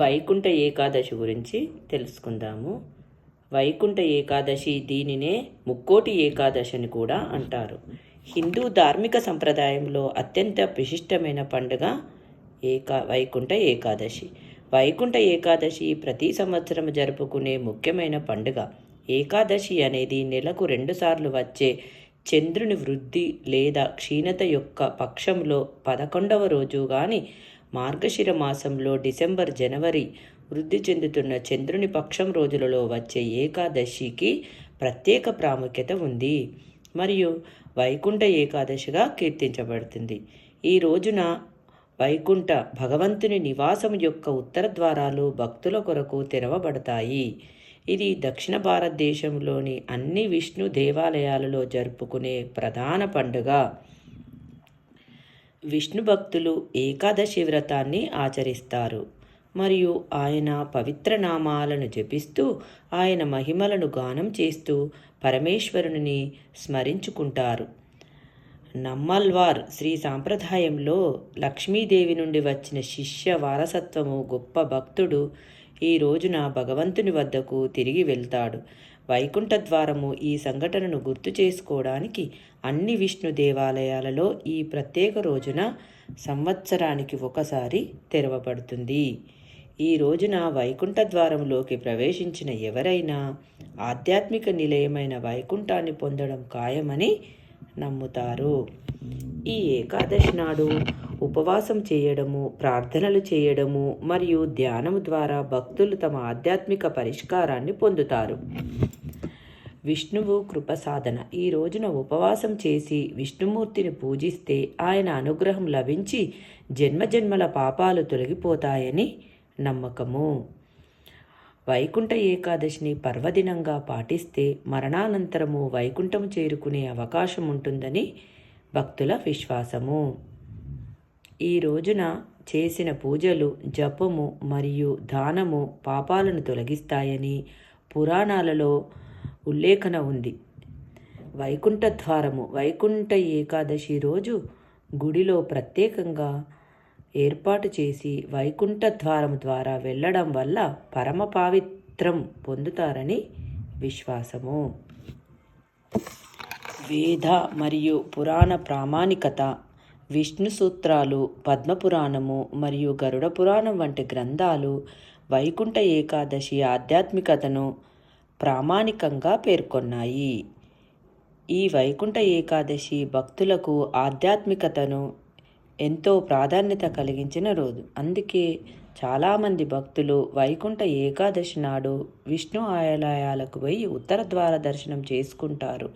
వైకుంఠ ఏకాదశి గురించి తెలుసుకుందాము. వైకుంఠ ఏకాదశి దీనినే ముక్కోటి ఏకాదశి అని కూడా అంటారు. హిందూ ధార్మిక సంప్రదాయంలో అత్యంత విశిష్టమైన పండుగ ఏకా వైకుంఠ ఏకాదశి. వైకుంఠ ఏకాదశి ప్రతి సంవత్సరం జరుపుకునే ముఖ్యమైన పండుగ. ఏకాదశి అనేది నెలకు రెండుసార్లు వచ్చే చంద్రుని వృద్ధి లేదా క్షీణత యొక్క పక్షంలో పదకొండవ రోజు కానీ మార్గశిర మాసంలో డిసెంబర్ జనవరి వృద్ధి చెందుతున్న చంద్రుని పక్షం రోజులలో వచ్చే ఏకాదశికి ప్రత్యేక ప్రాముఖ్యత ఉంది. మరియు వైకుంఠ ఏకాదశిగా కీర్తించబడుతుంది. ఈ రోజున వైకుంఠ భగవంతుని నివాసం యొక్క ఉత్తర ద్వారాలు భక్తుల కొరకు తెరవబడతాయి. ఇది దక్షిణ భారతదేశంలోని అన్ని విష్ణు దేవాలయాలలో జరుపుకునే ప్రధాన పండుగ. విష్ణు భక్తులు ఏకాదశి వ్రతాన్ని ఆచరిస్తారు. మరియు ఆయన పవిత్ర నామాలను జపిస్తూ ఆయన మహిమలను గానం చేస్తూ పరమేశ్వరుని స్మరించుకుంటారు. నమ్మల్వార్ శ్రీ సాంప్రదాయంలో లక్ష్మీదేవి నుండి వచ్చిన శిష్య వారసత్వము గొప్ప భక్తుడు ఈ రోజున భగవంతుని వద్దకు తిరిగి వెళ్తాడు. వైకుంఠ ద్వారము ఈ సంఘటనను గుర్తు చేసుకోవడానికి అన్ని విష్ణు దేవాలయాలలో ఈ ప్రత్యేక రోజున సంవత్సరానికి ఒకసారి తెరవబడుతుంది. ఈ రోజున వైకుంఠ ద్వారంలోకి ప్రవేశించిన ఎవరైనా ఆధ్యాత్మిక నిలయమైన వైకుంఠాన్ని పొందడం ఖాయమని నమ్ముతారు. ఈ ఏకాదశి నాడు ఉపవాసం చేయడము ప్రార్థనలు చేయడము మరియు ధ్యానము ద్వారా భక్తులు తమ ఆధ్యాత్మిక పరిష్కారాన్ని పొందుతారు. విష్ణువు కృప సాధన. ఈ రోజున ఉపవాసం చేసి విష్ణుమూర్తిని పూజిస్తే ఆయన అనుగ్రహం లభించి జన్మజన్మల పాపాలు తొలగిపోతాయని నమ్మకము. వైకుంఠ ఏకాదశిని పర్వదినంగా పాటిస్తే మరణానంతరము వైకుంఠం చేరుకునే అవకాశం ఉంటుందని భక్తుల విశ్వాసము. ఈ రోజున చేసిన పూజలు జపము మరియు దానము పాపాలను తొలగిస్తాయని పురాణాలలో ఉల్లేఖన ఉంది. వైకుంఠ ద్వారము వైకుంఠ ఏకాదశి రోజు గుడిలో ప్రత్యేకంగా ఏర్పాటు చేసి వైకుంఠ ద్వారం ద్వారా వెళ్ళడం వల్ల పరమ పావిత్రం పొందుతారని విశ్వాసము. వేద మరియు పురాణ ప్రామాణికత విష్ణు సూత్రాలు పద్మపురాణము మరియు గరుడ పురాణం వంటి గ్రంథాలు వైకుంఠ ఏకాదశి ఆధ్యాత్మికతను ప్రామాణికంగా పేర్కొన్నాయి. ఈ వైకుంఠ ఏకాదశి భక్తులకు ఆధ్యాత్మికతను ఎంతో ప్రాధాన్యత కలిగించిన రోజు. అందుకే చాలామంది భక్తులు వైకుంఠ ఏకాదశి నాడు విష్ణు ఆలయాలకు పోయి ఉత్తర ద్వార దర్శనం చేసుకుంటారు.